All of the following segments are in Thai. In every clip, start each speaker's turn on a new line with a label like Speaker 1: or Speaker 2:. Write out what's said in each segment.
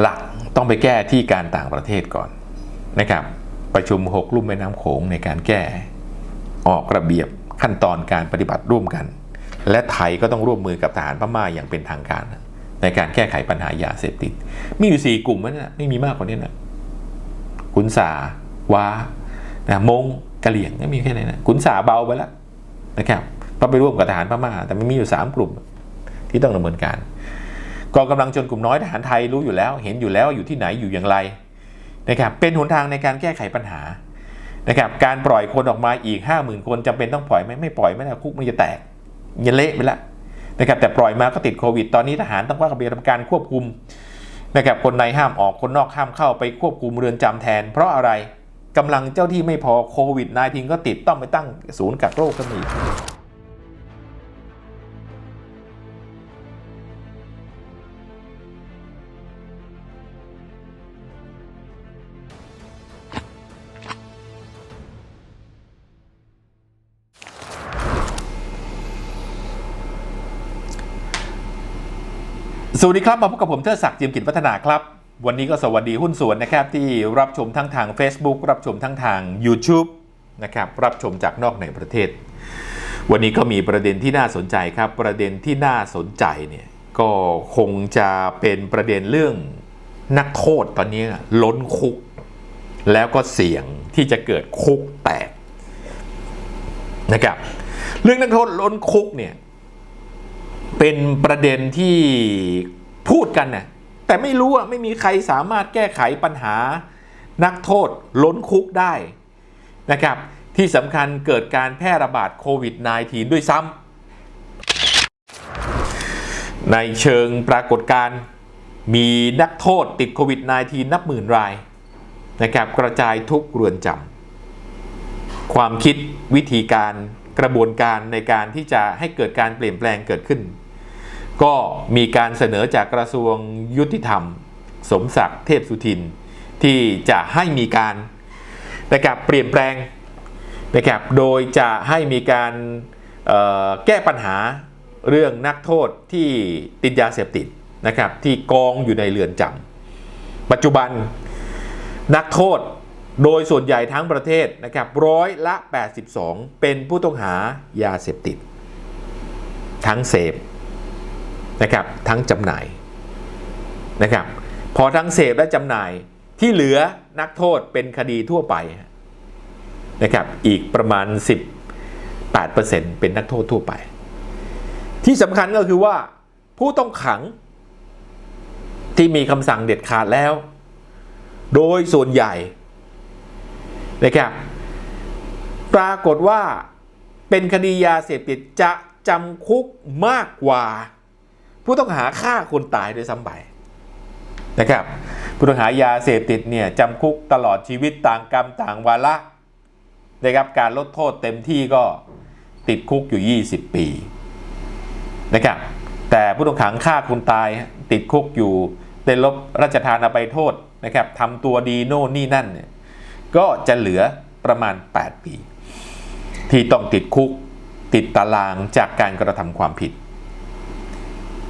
Speaker 1: หลักต้องไปแก้ที่การต่างประเทศก่อนนะครับ ประชุมหกลุ่มแม่น้ำโขงในการแก้ ออกระเบียบขั้นตอนการปฏิบัติร่วมกัน และไทยก็ต้องร่วมมือกับทหารพม่าอย่างเป็นทางการ ในการแก้ไขปัญหายาเสพติด มีอยู่สี่กลุ่มนะไม่มีมากกว่านี้นะขุนสาวานะมงกะเหลี่ยงไม่มีแค่ไหนนะขุนสาเบาไปแล้วนะครับเพราไปร่วมกับทหารพม่า แต่ไมันมีอยู่สามกลุ่มที่ต้องดำเนินการ กองกำลังชนกลุ่มน้อยทหารไทยรู้อยู่แล้ว เห็นอยู่แล้วอยู่ที่ไหนอยู่อย่างไรนะครับเป็นหนทางในการแก้ไขปัญหานะครับการปล่อยคนออกมาอีก 5 0,000 คนจำเป็นต้องปล่อยไหมไม่ปล่อยไม่ได้คุกมันจะแตกจะเละไปแล้วนะครับแต่ปล่อยมาก็ติดโควิด ตอนนี้ทหารต้องว่ากับเบียรการควบคุมนะครับคนในห้ามออกคนนอกห้ามเข้าไปควบคุมเรือนจำแทน เพราะอะไรกำลังเจ้าที่ไม่พอโควิด -19 ก็ติดต้องไปตั้งศูนย์กักโรคกัน สวัสดีครับ มาพบกับผมเทิดศักดิ์จิมกิจวัฒนาครับ วันนี้ก็สวัสดีหุ้นส่วนนะครับที่รับชมทั้งทาง Facebook รับชมทั้งทาง YouTube นะครับรับชมจากนอกในประเทศ วันนี้ก็มีประเด็นที่น่าสนใจครับ ประเด็นที่น่าสนใจเนี่ยก็คงจะเป็นประเด็นเรื่องนักโทษตอนนี้ล้นคุก แล้วก็เสี่ยงที่จะเกิดคุกแตกนะครับเรื่องนักโทษล้นคุกเนี่ย เป็นประเด็นที่พูดกันนะแต่ไม่รู้อะไม่มีใครสามารถแก้ไขปัญหานักโทษล้นคุกได้นะครับที่สำคัญเกิดการแพร่ระบาดโควิด -19 ด้วยซ้ำในเชิงปรากฏการณ์มีนักโทษติดโควิด -19 นับหมื่นรายนะครับกระจายทุกเรือนจำความคิดวิธีการกระบวนการในการที่จะให้เกิดการเปลี่ยนแปลงเกิดขึ้น ก็มีการเสนอจากกระทรวงยุติธรรม สมศักดิ์เทพสุทิน ที่จะให้มีการนะครับเปลี่ยนแปลงนะครับโดยจะให้มีการแก้ปัญหาเรื่องนักโทษที่ติดยาเสพติดนะครับที่กองอยู่ในเรือนจำปัจจุบันนักโทษโดยส่วนใหญ่ทั้งประเทศนะครับร้อยละ 82 เป็นผู้ต้องหายาเสพติด ทั้งเสพ นะครับทั้งจำหน่ายนะครับพอทั้งเสพและจำหน่ายที่เหลือนักโทษเป็นคดีทั่วไปนะครับอีกประมาณ 18%เป็นนักโทษทั่วไป ที่สำคัญก็คือว่าผู้ต้องขังที่มีคำสั่งเด็ดขาดแล้ว โดยส่วนใหญ่นะครับปรากฏว่าเป็นคดียาเสพติดจะจำคุกมากกว่า ผู้ต้องหาฆ่าคนตายด้วยซ้ำไปนะครับผู้ต้องหายาเสพติดเนี่ยจำคุกตลอดชีวิตต่างกรรมต่างวาระนะครับการลดโทษเต็มที่ก็ติดคุกอยู่ 20 ปีนะครับแต่ผู้ต้องขังฆ่าคนตายติดคุกอยู่ได้ลบราชทานอภัยโทษนะครับทำตัวดีโน่นนี่นั่นเนี่ยก็จะเหลือประมาณ 8 ปี ที่ต้องติดคุกติดตารางจากการกระทำความผิด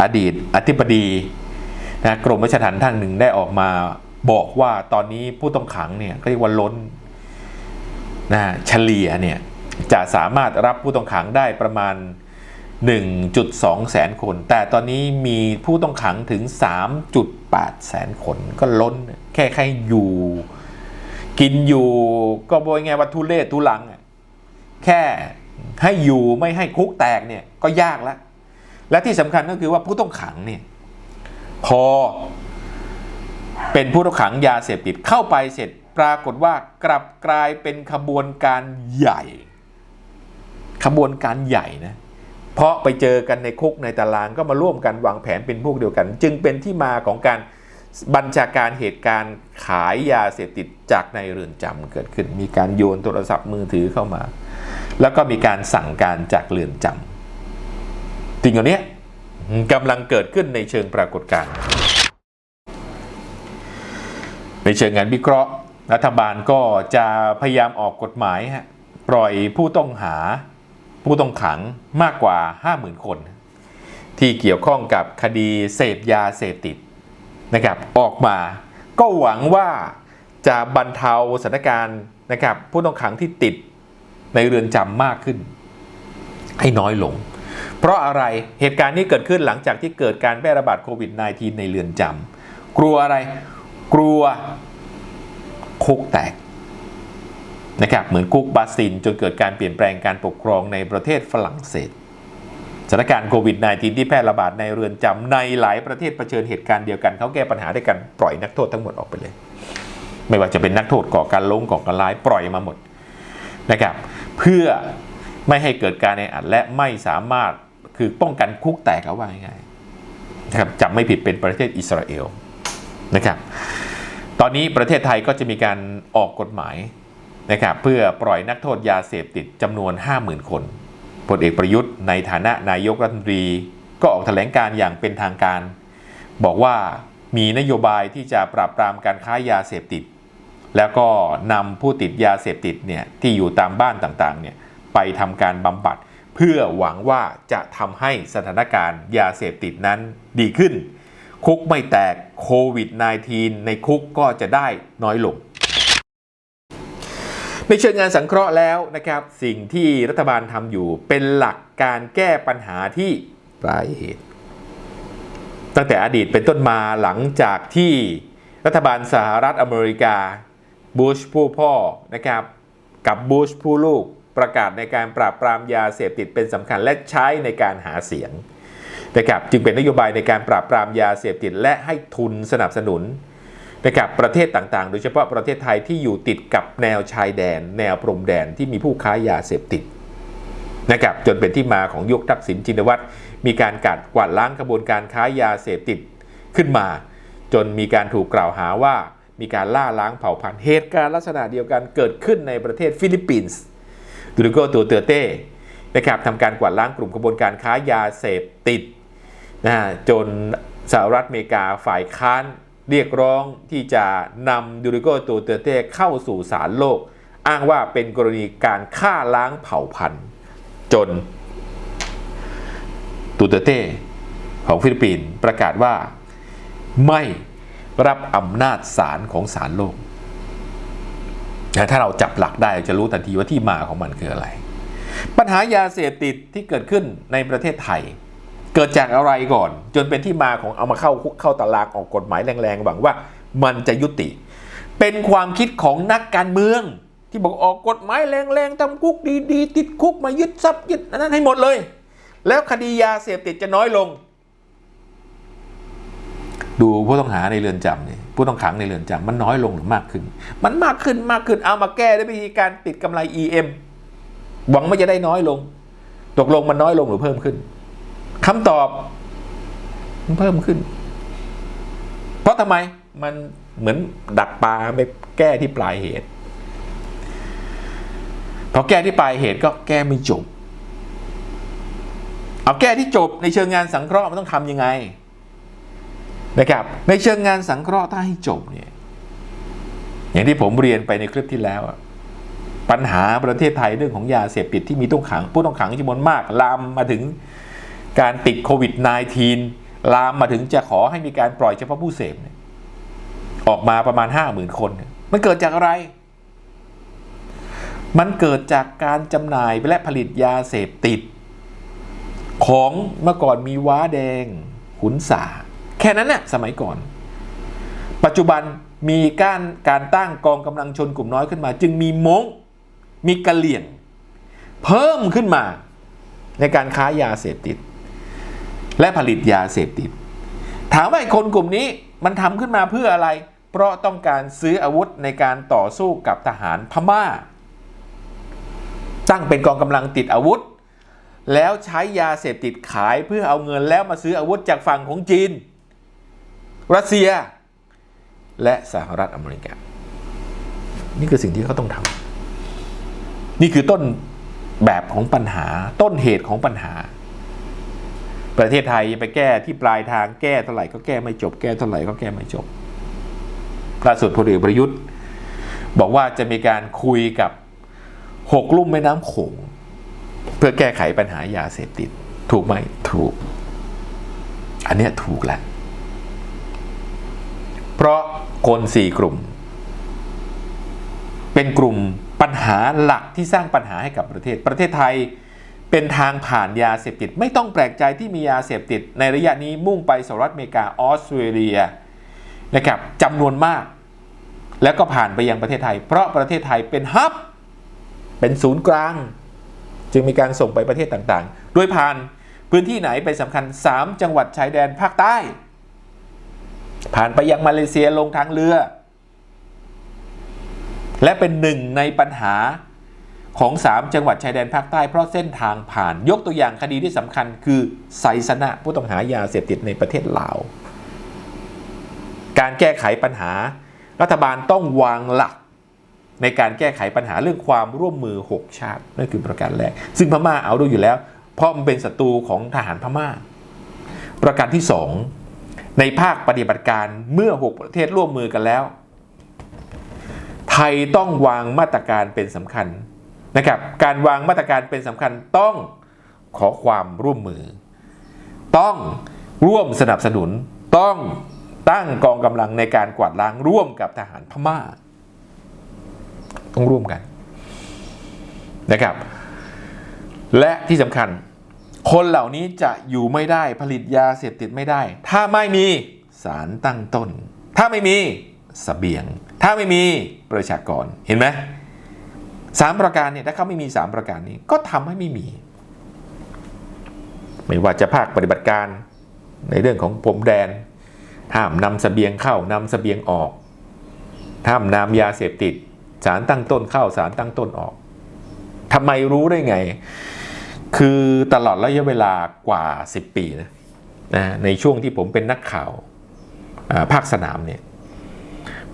Speaker 1: อดีตอธิบดีนะกรมราชทัณฑ์ทานหนึ่งได้ออกมาบอกว่าตอนนี้ผู้ต้องขังเนี่ยเรียกว่าล้นนะเฉลี่ยเนี่ยจะสามารถรับผู้ต้องขังได้ประมาณ 1.2 แสนคน แต่ตอนนี้มีผู้ต้องขังถึง 3.8 แสนคน ก็ล้นแค่แค่อยู่ กินอยู่ก็บอกไงว่าทุเรศทุลัง แค่ให้อยู่ไม่ให้คุกแตกเนี่ยก็ยากแล้ว และที่สำคัญก็คือว่าผู้ต้องขังเนี่ยพอเป็นผู้ต้องขังยาเสพติดเข้าไปเสร็จปรากฏว่ากลับกลายเป็นขบวนการใหญ่ ขบวนการใหญ่นะเพราะไปเจอกันในคุกในตารางก็มาร่วมกันวางแผนเป็นพวกเดียวกัน จึงเป็นที่มาของการบัญชาการเหตุการณ์ขายยาเสพติดจากในเรือนจำเกิดขึ้น มีการโยนโทรศัพท์มือถือเข้ามา แล้วก็มีการสั่งการจากเรือนจำ สิ่งเหล่านี้กำลังเกิดขึ้นในเชิงปรากฏการณ์ในเชิงงานวิเคราะห์ รัฐบาลก็จะพยายามออกกฎหมายฮะปล่อยผู้ต้องหาผู้ต้องขังมากกว่า 50,000 คน ที่เกี่ยวข้องกับคดีเสพยาเสพติดนะครับออกมาก็หวังว่าจะบรรเทาสถานการณ์นะครับผู้ต้องขังที่ติดในเรือนจำมากขึ้น ให้น้อยลง เพราะอะไรเหตุการณ์นี้เกิดขึ้นหลังจากที่เกิดการแพร่ระบาดโควิด -19 ในเรือนจำกลัวอะไร กลัวคุกแตกนะครับเหมือนคุกบาซินจนเกิดการเปลี่ยนแปลงการปกครองในประเทศฝรั่งเศสสถานการณ์โควิด -19 ที่แพร่ระบาดในเรือนจำในหลายประเทศเผชิญเหตุการณ์เดียวกันเขาแก้ปัญหาด้วยกันปล่อยนักโทษทั้งหมดออกไปเลย ไม่ว่าจะเป็นนักโทษก่อการล้มก่อการร้ายปล่อยมาหมดนะครับเพื่อ ไม่ให้เกิดการแออัดและไม่สามารถคือป้องกันคุกแตกเอาไว้ง่ายนะครับจำไม่ผิดเป็นประเทศอิสราเอลนะครับ ตอนนี้ประเทศไทยก็จะมีการออกกฎหมายนะครับเพื่อปล่อยนักโทษยาเสพติดจำนวน 50,000 คนพลเอกประยุทธ์ในฐานะนายกรัฐมนตรีก็ออกแถลงการอย่างเป็นทางการ บอกว่ามีนโยบายที่จะปราบปรามการค้ายาเสพติด แล้วก็นำผู้ติดยาเสพติดเนี่ยที่อยู่ตามบ้านต่างๆเนี่ย ไปทำการบำบัด เพื่อหวังว่าจะทำให้สถานการณ์ยาเสพติดนั้นดีขึ้น คุกไม่แตกโควิด -19 ในคุกก็จะได้น้อยลงในเชิงงานสังเคราะห์แล้วนะครับ สิ่งที่รัฐบาลทำอยู่เป็นหลักการแก้ปัญหาที่ปลายเหตุ ตั้งแต่อดีตเป็นต้นมาหลังจากที่รัฐบาลสหรัฐอเมริกาบูชผู้พ่อนะครับกับบูชผู้ลูก ประกาศในการปราบปรามยาเสพติดเป็นสำคัญและใช้ในการหาเสียงนะครับจึงเป็นนโยบายในการปราบปรามยาเสพติดและให้ทุนสนับสนุนนะครับประเทศต่างๆ โดยเฉพาะประเทศไทยที่อยู่ติดกับแนวชายแดน แนวพรมแดนที่มีผู้ค้ายาเสพติดนะครับจนเป็นที่มาของยุคทักษิณชินวัตรมีการกัดกวาดล้างกระบวนการค้ายาเสพติดขึ้นมา จนมีการถูกกล่าวหาว่ามีการล่าล้างเผ่าพันธุ์เหตุการณ์ลักษณะเดียวกันเกิดขึ้นในประเทศฟิลิปปินส์ ดูริโกตัวเตอเต้นะครับทำการกวาดล้างกลุ่มกระบวนการค้ายาเสพติดนะจนสหรัฐอเมริกาฝ่ายค้านเรียกร้องที่จะนำดูริโกตัวเตอเต้เข้าสู่ศาลโลก อ้างว่าเป็นกรณีการฆ่าล้างเผ่าพันธุ์ จนตูเตอเต้ของฟิลิปปินส์ประกาศว่าไม่รับอำนาจศาลของศาลโลก แต่ถ้าเราจับหลักได้จะรู้ทันทีว่าที่มาของมันคืออะไร ปัญหายาเสพติดที่เกิดขึ้นในประเทศไทย เกิดจากอะไรก่อน จนเป็นที่มาของเอามาเข้าคุกเข้าตารางออกกฎหมายแรงๆหวังว่ามันจะยุติ เป็นความคิดของนักการเมือง ที่บอกออกกฎหมายแรงๆทำคุกดีๆ ติดคุกมายึดทรัพย์ยึดนนั้นให้หมดเลย แล้วคดียาเสพติดจะน้อยลง ดูผู้ต้องหาในเรือนจำเนี่ย ผู้ต้องขังในเรือนจำมันน้อยลงหรือมากขึ้น มันมากขึ้นมากขึ้นเอามาแก้ด้วยวิธีการติดกำไร EM หวังว่าจะได้น้อยลง ตกลงมันน้อยลงหรือเพิ่มขึ้นคำตอบมันเพิ่มขึ้น เพราะทำไมมันเหมือนดักปลาไปแก้ที่ปลายเหตุพอแก้ที่ปลายเหตุก็แก้ไม่จบเอาแก้ที่จบในเชิงงานสังเคราะห์มันต้องทำยังไง นะครับ ในเชิงงานสังเคราะห์ถ้าให้จบเนี่ยอย่างที่ผมเรียนไปในคลิปที่แล้วอะปัญหาประเทศไทยเรื่องของยาเสพติดที่มีต้องขังผู้ต้องขังจำนวนมาก ลามมาถึงการติดโควิด -19 ลามมาถึงจะขอให้มีการปล่อยเฉพาะผู้เสพออกมาประมาณ 5 0,000 คนเนี่ยมันเกิดจากอะไร มันเกิดจากการจำหน่ายและผลิตยาเสพติด ของเมื่อก่อนมีว้าแดง ขุนสา ค่นั้นน่ะสมัยก่อน ปัจจุบันมีการการตั้งกองกำลังชนกลุ่มน้อยขึ้นมา จึงมีมงมีกะเหลี่ยง เพิ่มขึ้นมาในการค้ายาเสพติด และผลิตยาเสพติด ถามว่าไอ้คนกลุ่มนี้มันทำขึ้นมาเพื่ออะไร เพราะต้องการซื้ออาวุธในการต่อสู้กับทหารพม่า ตั้งเป็นกองกำลังติดอาวุธ แล้วใช้ยาเสพติดขายเพื่อเอาเงินแล้วมาซื้ออาวุธจากฝั่งของจีน รัสเซีย และสหรัฐอเมริกา นี่คือสิ่งที่เขาต้องทำนี่คือต้นแบบของปัญหาต้นเหตุของปัญหา ประเทศไทยไปแก้ที่ปลายทางแก้เท่าไหร่ก็แก้ไม่จบ แก้เท่าไหร่ก็แก้ไม่จบล่าสุดพลเอกประยุทธ์ บอกว่าจะมีการคุยกับหกลุ่มแม่น้ำโขงเพื่อแก้ไขปัญหายาเสพติด ถูกไหมถูก อันนี้ถูกแล้ว ราะคนสี่กลุ่ม เป็นกลุ่มปัญหาหลักที่สร้างปัญหาให้กับประเทศ ประเทศไทยเป็นทางผ่านยาเสพติด ไม่ต้องแปลกใจที่มียาเสพติด ในระยะนี้มุ่งไปสหรัฐอเมริกาออสเตรเลียนะครับจำนวนมาก แล้วก็ผ่านไปยังประเทศไทย เพราะประเทศไทยเป็นฮับ เป็นศูนย์กลาง จึงมีการส่งไปประเทศต่างๆ โดยผ่านพื้นที่ไหนเป็นสำคัญ 3 จังหวัดชายแดนภาคใต้ ผ่านไปยังมาเลเซียลงทางเรือ และเป็นหนึ่งในปัญหาของ 3 จังหวัดชายแดนภาคใต้เพราะเส้นทางผ่านยกตัวอย่างคดีที่สำคัญคือไซสนะผู้ต้องหายาเสพติดในประเทศลาว การแก้ไขปัญหา รัฐบาลต้องวางหลัก ในการแก้ไขปัญหาเรื่องความร่วมมือ 6 ชาตินั่นคือประการแรก ซึ่งพม่าเอาดูอยู่แล้ว เพราะมันเป็นศัตรูของทหารพม่า ประการที่ 2 ในภาคปฏิบัติการเมื่อ 6 ประเทศร่วมมือกันแล้ว ไทยต้องวางมาตรการเป็นสำคัญนะครับ การวางมาตรการเป็นสำคัญต้องขอความร่วมมือ ต้องร่วมสนับสนุน ต้องตั้งกองกำลังในการกวาดล้างร่วมกับทหารพม่า ต้องร่วมกันนะครับ และที่สำคัญ คนเหล่านี้จะอยู่ไม่ได้ผลิตยาเสพติดไม่ได้ ถ้าไม่มีสารตั้งต้น ถ้าไม่มีสเสบียง ถ้าไม่มีประชากรเห็นไหมสามประการเนี่ยถ้าเขาไม่มีสามประการนี้ก็ทำให้ไม่มี ไม่ว่าจะภาคปฏิบัติการในเรื่องของผมแดนห้ามนำเสบียงเข้านำเสบียงออกห้ามนำยาเสพติด สารตั้งต้นเข้าสารตั้งต้นออกทำไมรู้ได้ไง คือตลอดระยะเวลากว่า 10 ปีนะนะในช่วงที่ผมเป็นนักข่าวภาคสนามเนี่ย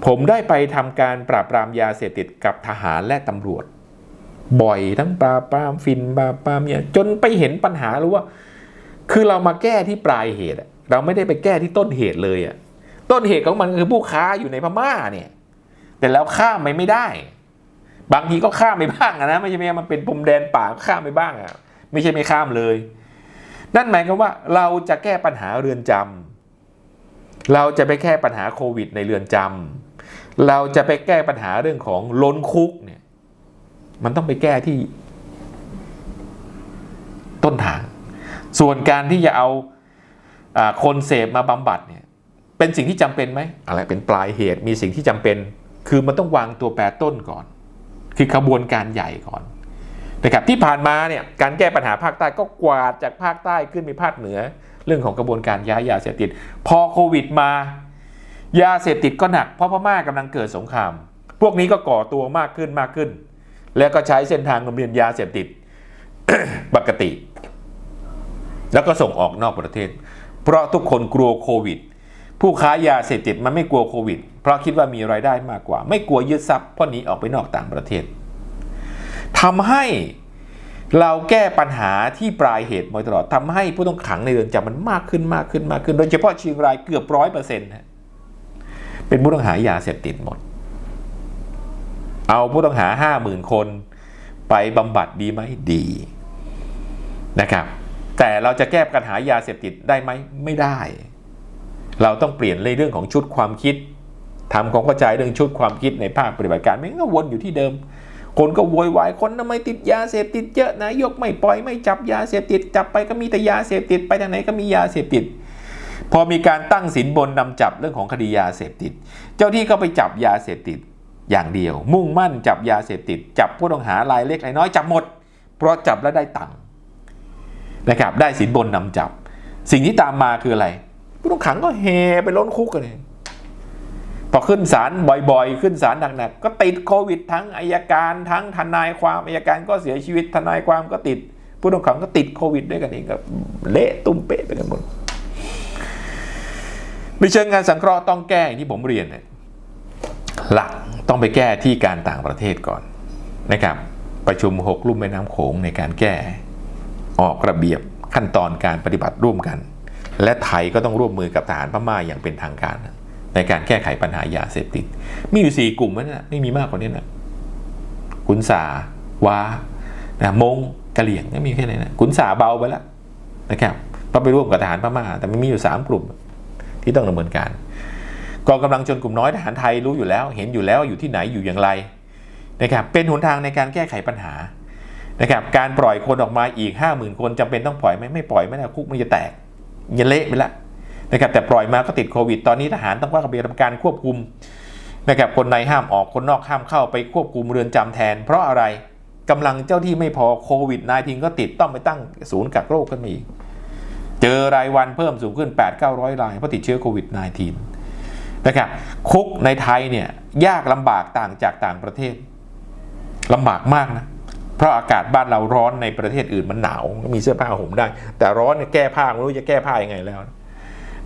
Speaker 1: ผมได้ไปทำการปราบปรามยาเสพติดกับทหารและตำรวจ บ่อยทั้งปราบปรามฟินปราบปรามเนี่ยจนไปเห็นปัญหารู้ว่า คือเรามาแก้ที่ปลายเหตุเราไม่ได้ไปแก้ที่ต้นเหตุเลยอะต้นเหตุของมันคือผู้ค้าอยู่ในพม่าเนี่ย แต่แล้วข้ามไปไม่ได้ บางทีก็ข้ามไปบ้างนะไม่ใช่ไหมมันเป็นพรมแดนป่าข้ามไปบ้างอะ ไม่ใช่ไม่ข้ามเลย นั่นหมายความว่าเราจะแก้ปัญหาเรือนจำเราจะไปแก้ปัญหาโควิด ในเรือนจำเราจะไปแก้ปัญหาเรื่องของล้นคุกเนี่ยมันต้องไปแก้ที่ต้นทาง ส่วนการที่จะเอาคนเสพมาบำบัดเนี่ยเป็นสิ่งที่จำเป็นไหมอะไรเป็นปลายเหตุมีสิ่งที่จำเป็น คือมันต้องวางตัวแปรต้นก่อน คือขบวนการใหญ่ก่อน นะครับที่ผ่านมาเนี่ยการแก้ปัญหาภาคใต้ก็กวาดจากภาคใต้ขึ้นไปภาคเหนือ เรื่องของกระบวนการย้ายยาเสพติด พอโควิดมา ยาเสพติดก็หนักเพราะพม่ากำลังเกิดสงคราม พวกนี้ก็ก่อตัวมากขึ้นมากขึ้น แล้วก็ใช้เส้นทางลำเลียงยาเสพติดปกติ แล้วก็ส่งออกนอกประเทศ เพราะทุกคนกลัวโควิด ผู้ค้ายาเสพติดมันไม่กลัวโควิด เพราะคิดว่ามีรายได้มากกว่า ไม่กลัวยึดทรัพย์เพราะหนีออกไปนอกต่างประเทศ ทำให้เราแก้ปัญหาที่ปลายเหตุมาตลอดทำให้ผู้ต้องขังในเรือนจำมันมากขึ้นมากขึ้นมากขึ้น โดยเฉพาะเชียงรายเกือบร้อยเปอร์เซ็นต์เป็นผู้ต้องหายาเสพติดหมด เอาผู้ต้องหาห้าหมื่นคนไปบำบัดดีไหมดีนะครับ แต่เราจะแก้ปัญหายาเสพติดได้ไหมไม่ได้ เราต้องเปลี่ยนในเรื่องของชุดความคิดทำของกระจายเรื่องชุดความคิดในภาคปฏิบัติการไม่ก็วนอยู่ที่เดิม คนก็โวยวายคนทำไมติดยาเสพติดเยอะนายกไม่ปล่อยไม่จับยาเสพติดจับไปก็มีแต่ยาเสพติดไปทางไหนก็มียาเสพติด พอมีการตั้งสินบนนำจับเรื่องของคดียาเสพติด เจ้าที่ก็ไปจับยาเสพติดอย่างเดียว มุ่งมั่นจับยาเสพติด จับผู้ต้องหารายเล็กรายน้อยจับหมด เพราะจับแล้วได้ตังค์นะครับได้สินบนนำจับ สิ่งที่ตามมาคืออะไร ผู้ต้องขังก็เฮไปล้นคุกกันเลย พอขึ้นศาลบ่อยๆ ขึ้นศาลหนักๆ ก็ติดโควิด ทั้งอายการทั้งทนายความอายการก็เสียชีวิตทนายความก็ติด ผู้ต้องขังก็ติดโควิดด้วยกันเองก็เละตุ้มเป๊ะไปกันหมดในเชิงงานสังเคราะห์ต้องแก้อย่างที่ผมเรียนเนี่ยหลักต้องไปแก้ที่การต่างประเทศก่อนนะครับ ประชุมหกลุ่มแม่น้ำโขงในการแก้ ออกระเบียบขั้นตอนการปฏิบัติร่วมกัน และไทยก็ต้องร่วมมือกับทหารพม่าอย่างเป็นทางการ ในการแก้ไขปัญหายาเสพติด มีอยู่สี่กลุ่มนั่นนะไม่มีมากกว่านี้นะขุนสาวานะมงกะเหลี่ยงไม่มีแค่ไหนนะขุนสาเบาไปแล้วนะครับเพราะไปร่วมกับทหารพม่า แต่มันมีอยู่สามกลุ่มที่ต้องดำเนินการกองกำลังชนกลุ่มน้อยทหารไทยรู้อยู่แล้ว เห็นอยู่แล้วอยู่ที่ไหนอยู่อย่างไรนะครับเป็นหนทางในการแก้ไขปัญหานะครับการปล่อยคนออกมาอีก 5 0,000 คนจำเป็นต้องปล่อยไหมไม่ปล่อยไม่ได้คุกมันจะแตกจะเละไปละ นะครับแต่ปล่อยมาก็ติดโควิด ตอนนี้ทหารต้องว่ากับทำการควบคุมนะครับคนในห้ามออกคนนอกห้ามเข้าไปควบคุมเรือนจำแทน เพราะอะไรกำลังเจ้าที่ไม่พอโควิด -19 ก็ติดต้องไปตั้งศูนย์กักโรคกันมาอีก เจอรายวันเพิ่มสูงขึ้น 8 9 0 0 รายเพราะติดเชื้อโควิด -19 นะครับคุกในไทยเนี่ยยากลำบากต่างจากต่างประเทศลำบากมากนะเพราะอากาศบ้านเราร้อนในประเทศอื่นมันหนาวมีเสื้อผ้าห่มได้ แต่ร้อนเนี่ยแก้ผ้าไม่รู้จะแก้ผ้ายังไงแล้วนะ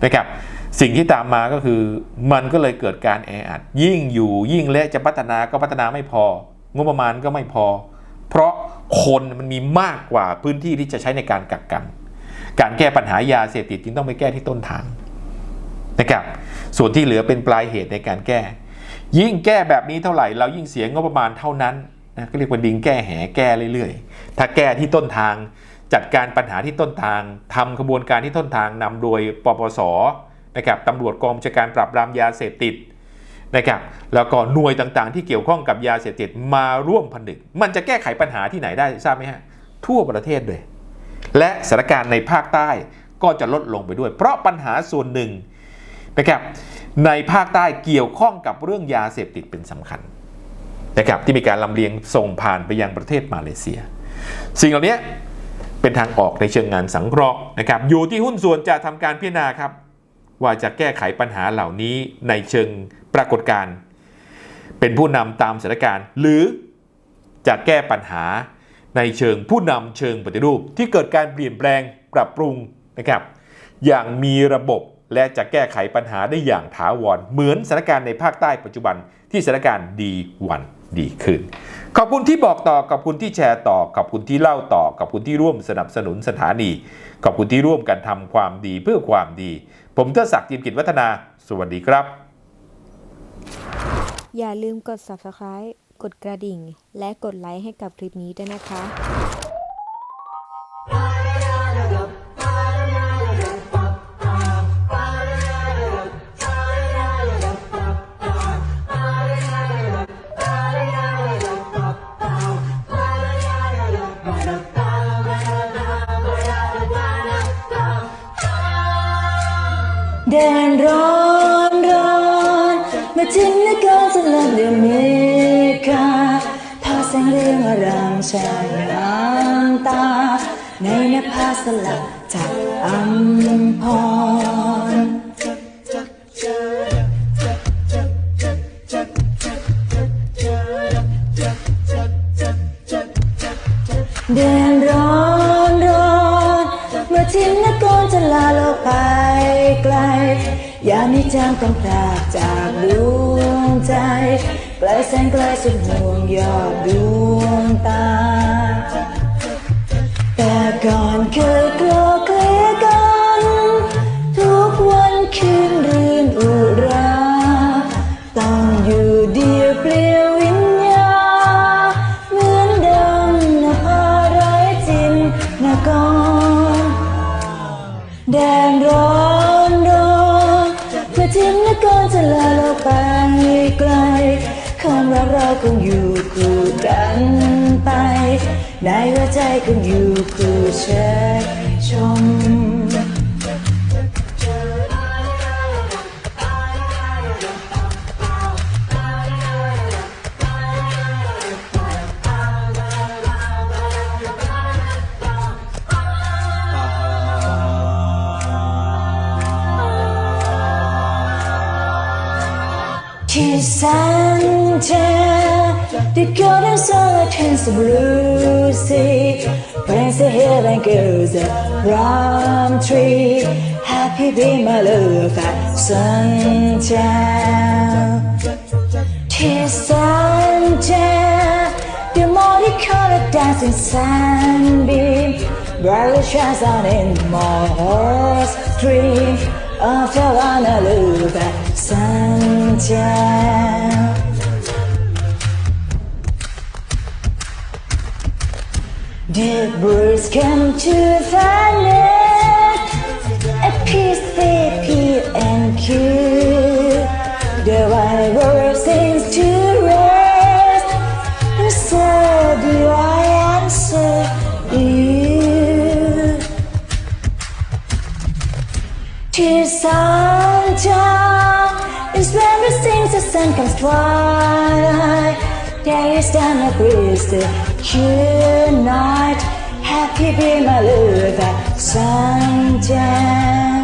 Speaker 1: นะครับสิ่งที่ตามมาก็คือมันก็เลยเกิดการแออัดยิ่งอยู่ยิ่งเละจะพัฒนาก็พัฒนาไม่พองบประมาณก็ไม่พอ เพราะคนมันมีมากกว่าพื้นที่ที่จะใช้ในการกักกัน การแก้ปัญหายาเสพติดจึงต้องไปแก้ที่ต้นทางนะครับส่วนที่เหลือเป็นปลายเหตุในการแก้ ยิ่งแก้แบบนี้เท่าไหร่ เรายิ่งเสียงบประมาณเท่านั้นนะก็เรียกว่าดิงแก้แหแก้เรื่อยๆ ถ้าแก้ที่ต้นทาง จัดการปัญหาที่ต้นทางทำขบวนการที่ต้นทางนำโดยปปสนะครับตำรวจกองบัญชาการปราบปรามยาเสพติดนะครับแล้วก็หน่วยต่างๆ ที่เกี่ยวข้องกับยาเสพติดมาร่วมผนึก มันจะแก้ไขปัญหาที่ไหนได้ทราบไหมฮะทั่วประเทศเลย และสถานการณ์ในภาคใต้ก็จะลดลงไปด้วย เพราะปัญหาส่วนหนึ่งนะครับในภาคใต้เกี่ยวข้องกับเรื่องยาเสพติดเป็นสำคัญนะครับที่มีการลำเลียงส่งผ่านไปยังประเทศมาเลเซีย สิ่งเหล่านี้ เป็นทางออกในเชิงงานสังเคราะห์นะครับอยู่ที่หุ้นส่วนจะทำการพิจารณาครับ ว่าจะแก้ไขปัญหาเหล่านี้ในเชิงปรากฏการณ์เป็นผู้นำตามสถานการณ์ หรือจะแก้ปัญหาในเชิงผู้นำเชิงปฏิรูป ที่เกิดการเปลี่ยนแปลงปรับปรุงนะครับ อย่างมีระบบและจะแก้ไขปัญหาได้อย่างถาวรเหมือนสถานการณ์ในภาคใต้ปัจจุบันที่สถานการณ์ดีวัน ดีขึ้น ขอบคุณที่บอกต่อขอบคุณที่แชร์ต่อขอบคุณที่เล่าต่อขอบคุณที่ร่วมสนับสนุนสถานีขอบคุณที่ร่วมกันทำความดีเพื่อความดี ผมเทดศักดิ์จิมกิจวัฒนา สวัสดีครับ
Speaker 2: อย่าลืมกด subscribe กดกระดิ่ง และกดไลค์ให้กับคลิปนี้ด้วยนะคะ
Speaker 3: แดนร้อนร้อนมาถึงนครสลับเดเมกาพาแสงเรืองอรามชายน้ำตา ในนภาสลับจากอัมพร จางต้องพรากจากดวงใจไกลแสนไกลสุดห่วงยอดดวงตา แต่ก่อนเคยกลัวเคลียกัน ทุกวันคืนรื่นอุร ในหัวใจคุณอยู่คู่เชิดชม ที่สันเจติดเกิดและสลายเทนส์บลู Prince of heaven goes a palm tree. Happy be my love at sundown and tell The color dancing sunbeam. Brightly shines on in my heart's dream. After I love at sundown Deep birds come to the net, a piece they pee and cue. The I world sings to rest, and so do I, answer so do you. To sunshine is when we sing, the sun comes twilight. Days and a breeze Good night Happy be my lover Sunshine